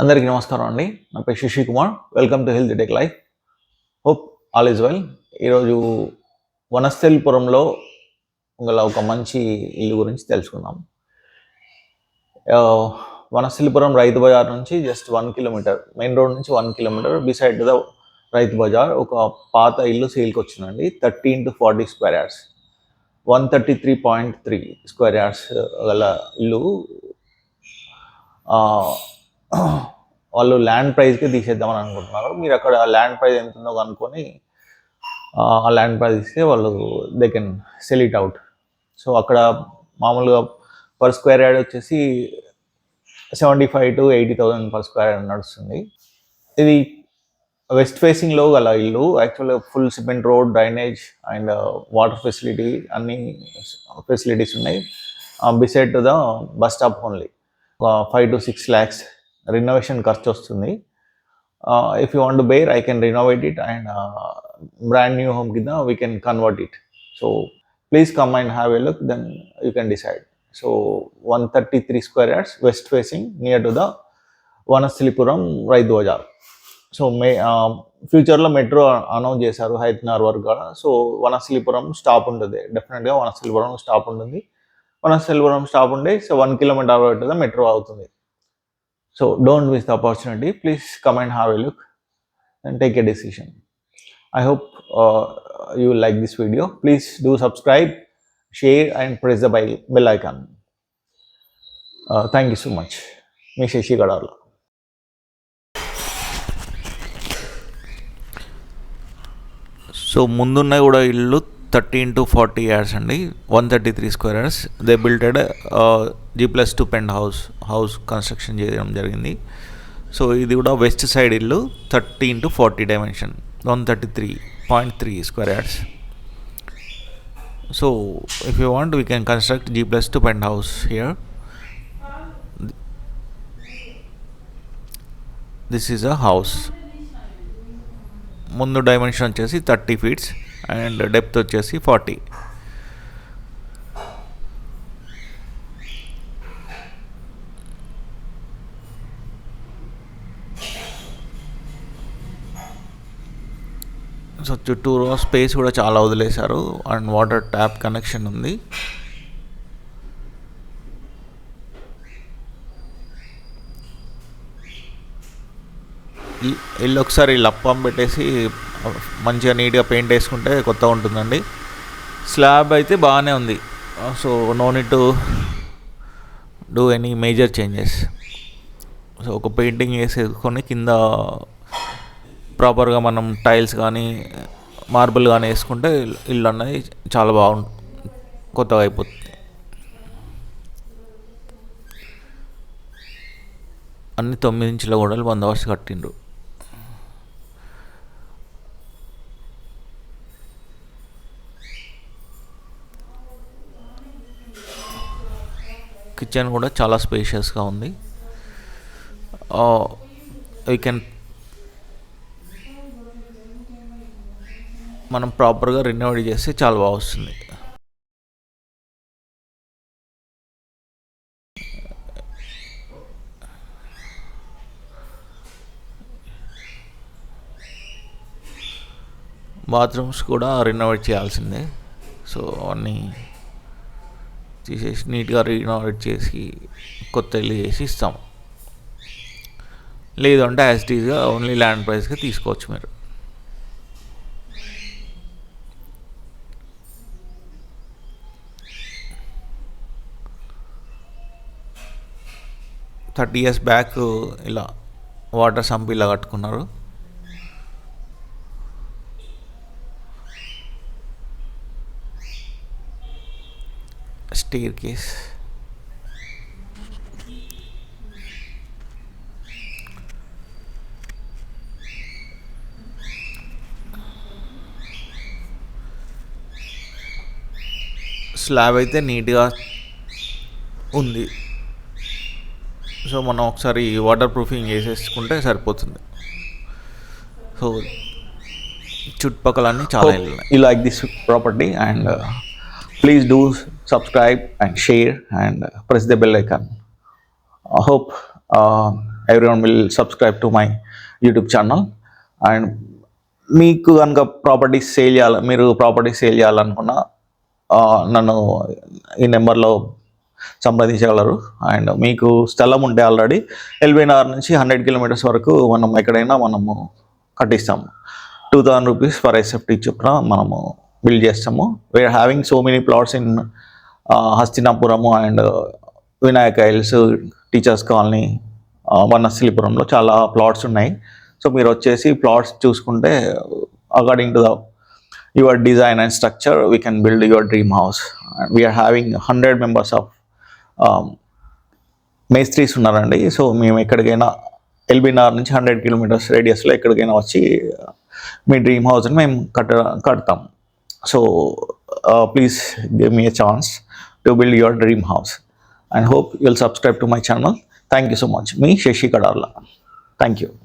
అందరికీ నమస్కారం అండి. నా పేరు Sasi Kumar. Welcome to health tech life hope all is well ఈరోజు వనస్థలిపురంలో గల ఒక మంచి ఇల్లు గురించి తెలుసుకుందాం. వనస్థలిపురం రైతు బజార్ నుంచి just one kilometre main road నుంచి one kilometre beside the Rythu Bazaar ఒక పాత ఇల్లు సేల్కి వచ్చిందండి. Thirteen to forty square yards one thirty three point three square yards గల ఇల్లు. వాళ్ళు ల్యాండ్ ప్రైస్కి తీసేద్దామని అనుకుంటున్నారు. మీరు అక్కడ ల్యాండ్ ప్రైస్ ఎంత ఉందో కనుక్కొని ఆ, ల్యాండ్ ప్రైస్ ఇస్తే వాళ్ళు they can sell it out so అక్కడ మామూలుగా పర్ స్క్వేర్ యార్డ్ వచ్చేసి seventy five to eighty thousand per square yard నడుస్తుంది. ఇది వెస్ట్ ఫేసింగ్లో గల ఇల్లు. యాక్చువల్గా full cement road drainage and water facility అన్ని ఫెసిలిటీస్ ఉన్నాయి. Beside to the bus stop only five to six lakhs renovation ఖర్చు వస్తుంది. If you want to bear I can renovate it and brand new home కింద we can convert it so please come and have a look then you can decide so one thirty three square yards west facing near to the Vanasthalipuram Rythu Bazaar so మే ఫ్యూచర్లో metro announce చేశారు హైదరాబాద్ వరకు కూడా. So Vanasthalipuram stop ఉంటుంది. డెఫినెట్గా Vanasthalipuram stop ఉంటుంది. Vanasthalipuram stop ఉండే so one kilometre అవుతుంది metro అవుతుంది. So don't miss the opportunity please come and have a look and take a decision I hope you like this video please do subscribe share and press the by bell icon thank you so much మీ శశి గడార్లో so ముందున్న కూడా ఇల్లు thirteen to forty years అండి. One thirty three square years they builted G plus two penthouse house construction చేయడం జరిగింది. So ఇది కూడా వెస్ట్ సైడ్ ఇల్లు thirteen to forty dimension one thirty three point three square yards so if you want we can construct G plus two penthouse here this is a house ముందు dimension వచ్చేసి thirty feets and depth వచ్చేసి forty. So చుట్టూరు space కూడా చాలా వదిలేశారు. And water tap connection ఉంది. ఇల్- ఇల్లు ఒకసారి లప్పం పెట్టేసి మంచిగా నీట్గా పెయింట్ వేసుకుంటే కొత్తగా ఉంటుందండి. స్లాబ్ అయితే బాగానే ఉంది. So no need to do any major changes. So ఒక పెయింటింగ్ వేసేసుకొని కింద ప్రాపర్గా మనం టైల్స్ కానీ మార్బుల్ కానీ వేసుకుంటే ఇల్లు అన్నది చాలా బాగుంటుంది కొత్తగా అయిపోతుంది. అన్ని తొమ్మిది ఇంచుల గోడలు బందోబస్తు కట్టిండ్రు. కిచెన్ కూడా చాలా స్పేషియస్గా ఉంది. Uh, యూ కెన్ మనం ప్రాపర్గా రెన్యూవేట్ చేస్తే చాలా బాగా వస్తుంది. బాత్రూమ్స్ కూడా రెనోవేట్ చేయాల్సిందే. సో అవన్నీ తీసేసి నీట్గా రీనోవేట్ చేసి కొత్త ఇల్లు చేసి ఇస్తాం లేదంటే యాజ్ టీజ్గా ఓన్లీ ల్యాండ్ ప్రైస్గా తీసుకోవచ్చు మీరు. థర్టీ ఇయర్స్ బ్యాక్ ఇలా వాటర్ సంప్ ఇలా కట్టుకున్నారు. కేస్ స్లాబ్ అయితే నీట్గా ఉంది. సో మనం ఒకసారి వాటర్ ప్రూఫింగ్ చేసేసుకుంటే సరిపోతుంది. సో చుట్టుపక్కల అన్నీ చాలా ఇల్లు this property and uh, please do subscribe and share and press press the bell icon. I hope uh, everyone will subscribe to my YouTube channel and మీకు కనుక ప్రాపర్టీస్ సేల్ చేయాలి మీరు ప్రాపర్టీస్ సేల్ చేయాలనుకున్న నన్ను ఈ నెంబర్లో సంప్రదించగలరు. అండ్ మీకు స్థలం ఉంటే ఆల్రెడీ ఎల్బీ నగర్ నుంచి హండ్రెడ్ కిలోమీటర్స్ వరకు మనం ఎక్కడైనా మనము కట్టిస్తాము. Two thousand rupees for SFT చొప్పున మనము బిల్డ్ చేస్తాము. We are having so many plots in Hastinapuram and Vinayaka hills teachers colony వనస్థలిపురంలో చాలా ప్లాట్స్ ఉన్నాయి. సో మీరు వచ్చేసి ప్లాట్స్ చూసుకుంటే according to the your design and structure we can build your dream house we are having hundred members of మేస్త్రీస్ ఉన్నారండి. So మేము ఎక్కడికైనా ఎల్బీనార్ నుంచి hundred kilometres రేడియస్లో ఎక్కడికైనా వచ్చి మీ డ్రీమ్ హౌస్ని మేము కట్ట కడతాం. So uh, please give me a chance to build your dream house. And hope you'll subscribe to my channel. Thank you so much. Me, Sheshi Kadarla. Thank you.